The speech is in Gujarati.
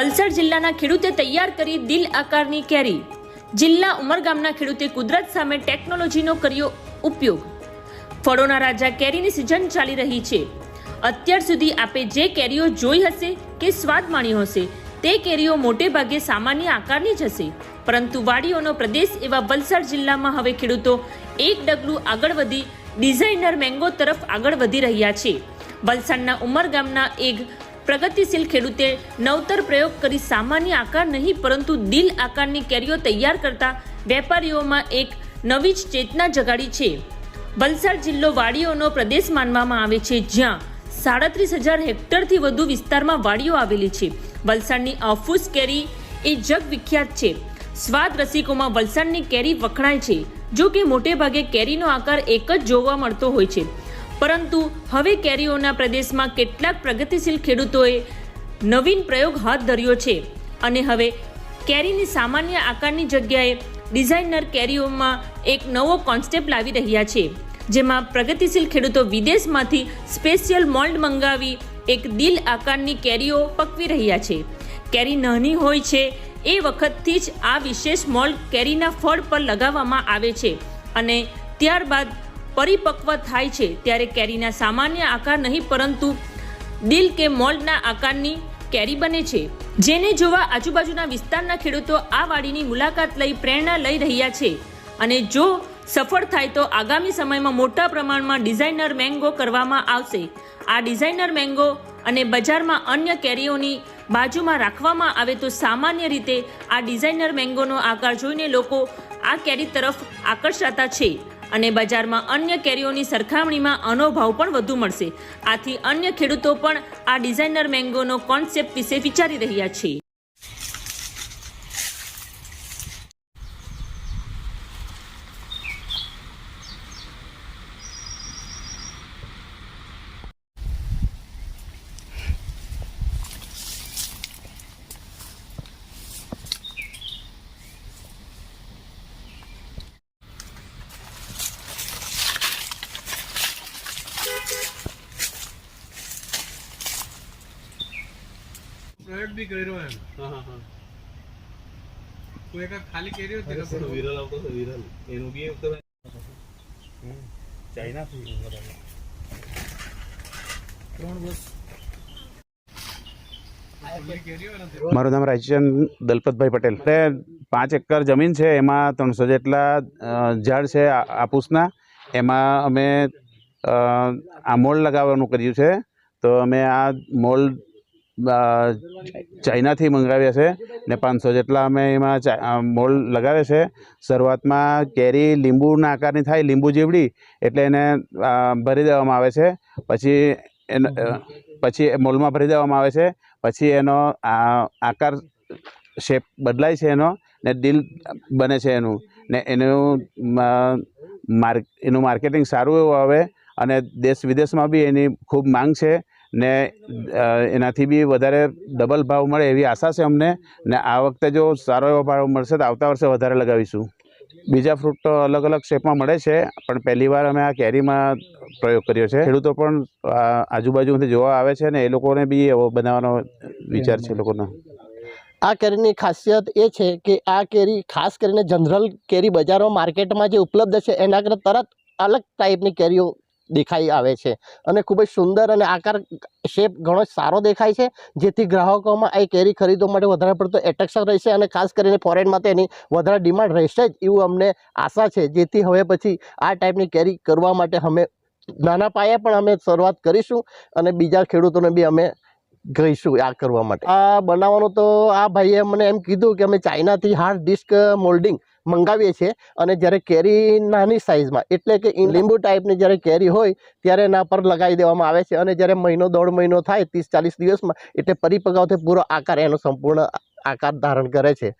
વલસાડ જિલ્લાના ખેડૂતે તૈયાર કરી દિલ આકારની કેરી. જિલ્લા ઉમરગામના ખેડૂતે કુદરત સામે ટેકનોલોજીનો કર્યો ઉપયોગ. ફળોના રાજા કેરીની સિઝન ચાલી રહી છે. અત્યાર સુધી આપે જે કેરીઓ જોઈ હશે કે સ્વાદ માણ્યો હશે, તે કેરીઓ મોટે ભાગે સામાન્ય આકારની જ હશે. પરંતુ વાડીઓનો પ્રદેશ એવા વલસાડ જિલ્લામાં હવે ખેડૂતો એક ડગલું આગળ વધી, ડિઝાઇનર મેંગો તરફ આગળ વધી રહ્યા છે. વલસાડના ઉમરગામના એક પ્રગતિશીલ ખેડૂતે નવતર પ્રયોગ કરી સામાન્ય આકાર નહીં, પરંતુ દિલ આકારની કેરીઓ તૈયાર કરતા વેપારીઓમાં એક નવી જ ચેતના જગાડી છે. વલસાડ જિલ્લો વાડીઓનો પ્રદેશ માનવામાં આવે છે, જ્યાં સાડત્રીસ હજાર હેક્ટરથી વધુ વિસ્તારમાં વાડીઓ આવેલી છે. વલસાડની અફૂસ કેરી એ જગવિખ્યાત છે. સ્વાદ રસિકોમાં વલસાડની કેરી વખણાય છે. જો કે મોટે ભાગે કેરીનો આકાર એક જ જોવા મળતો હોય છે. પરંતુ હવે કેરીઓના પ્રદેશમાં કેટલાક પ્રગતિશીલ ખેડૂતોએ નવીન પ્રયોગ હાથ ધર્યો છે. અને હવે કેરીની સામાન્ય આકારની જગ્યાએ ડિઝાઇનર કેરીઓમાં એક નવો કોન્સેપ્ટ લાવી રહ્યા છે, જેમાં પ્રગતિશીલ ખેડૂતો વિદેશમાંથી સ્પેશિયલ મોલ્ડ મંગાવી એક દિલ આકારની કેરીઓ પકવી રહ્યા છે. કેરી નાની હોય છે, એ વખતથી જ આ વિશેષ મોલ્ડ કેરીના ફળ પર લગાવવામાં આવે છે. અને ત્યારબાદ પરિપક્વ થાય છે ત્યારે કેરીના સામાન્ય આકાર નહીં, પરંતુ દિલ કે મોલ્ડના આકારની કેરી બને છે. જેને જોવા આજુબાજુના વિસ્તારના ખેડૂતો આ વાડીની મુલાકાત લઈ પ્રેરણા લઈ રહ્યા છે અને જો સફળ થાય તો આગામી સમયમાં મોટા પ્રમાણમાં ડિઝાઇનર મેંગો કરવામાં આવશે. આ ડિઝાઇનર મેંગો અને બજારમાં અન્ય કેરીઓની બાજુમાં રાખવામાં આવે તો સામાન્ય રીતે આ ડિઝાઇનર મેંગોનો આકાર જોઈને લોકો આ કેરી તરફ આકર્ષાતા છે. અને બજારમાં અન્ય કેરીઓની સરખામણીમાં આનો ભાવ પણ વધુ મળશે. આથી અન્ય ખેડૂતો પણ આ ડિઝાઇનર મેંગોનો કોન્સેપ્ટ વિશે વિચારી રહ્યા છે. પ્રયોગ બી કર્યો એમ. હા હા કોઈ એક ખાલી કર્યો હતી પણ વિરલ આવતો હતો વિરલ એનું બી એક તમે ચાઇના થી ત્રણ બસ. મારું નામ રાજચંદ દલપતભાઈ પટેલ. એટલે પાંચ એકર જમીન છે એમાં ત્રણસો જેટલા ઝાડ છે આપૂસના એમાં અમે આ મોલ્ડ લગાવવાનું કર્યું છે. તો અમે આ મોલ્ડ અ, ચાઇનાથી મંગાવ્યા છે ને પાંચસો જેટલા અમે એમાં અ, લગાવે છે. શરૂઆતમાં કેરી લીંબુના આકારની થાય લીંબુ જીવડી એટલે એને ભરી દેવામાં આવે છે. પછી એનો પછી એ મોલ્ડમાં ભરી દેવામાં આવે છે. પછી એનો આકાર શેપ બદલાય છે એનો ને દિલ બને છે એનું. ને એનું માર્ક એનું માર્કેટિંગ સારું એવું આવે અને દેશ વિદેશમાં બી એની ખૂબ માંગ છે. ને એનાથી બી વધારે ડબલ ભાવ મળે એવી આશા છે અમને. ને આ વખતે જો સારો એવો ભાવ મળશે તો આવતા વર્ષે વધારે લગાવીશું. બીજા ફ્રૂટ તો અલગ અલગ શેપમાં મળે છે, પણ પહેલી વાર અમે આ કેરીમાં પ્રયોગ કર્યો છે. ખેડૂતો પણ આજુબાજુમાંથી જોવા આવે છે ને એ લોકોને બી એવો બનાવવાનો વિચાર છે લોકોનો. આ કેરીની ખાસિયત એ છે કે આ કેરી ખાસ કરીને જનરલ કેરી બજારો માર્કેટમાં જે ઉપલબ્ધ છે એના કરતાં તરત અલગ ટાઈપની કેરીઓ દેખાઈ આવે છે. અને ખૂબ જ સુંદર અને આકાર શેપ ઘણો સારો દેખાય છે. જેથી ગ્રાહકોમાં આ કેરી ખરીદવા માટે વધારે પડતો એટ્રેક્શન રહેશે અને ખાસ કરીને ફોરેનમાં તેની વધારે ડિમાન્ડ રહેશે જ એવું અમને આશા છે. જેથી હવે પછી આ ટાઈપની કેરી કરવા માટે અમે નાના પાયે પણ અમે શરૂઆત કરીશું અને બીજા ખેડૂતોને બી અમે કહીશું આ કરવા માટે. આ બનાવવાનું તો આ ભાઈએ મને એમ કીધું કે અમે ચાઇનાથી હાર્ડ ડિસ્ક મોલ્ડિંગ મંગાવીએ છીએ અને જ્યારે કેરી નાની સાઇઝમાં એટલે કે લીંબુ ટાઈપની જ્યારે કેરી હોય ત્યારે એના પર લગાવી દેવામાં આવે છે અને જ્યારે મહિનો, દોઢ મહિનો થાય, ત્રીસ ચાલીસ દિવસમાં, એટલે પરિપક્વ પૂરો આકાર એનો સંપૂર્ણ આકાર ધારણ કરે છે.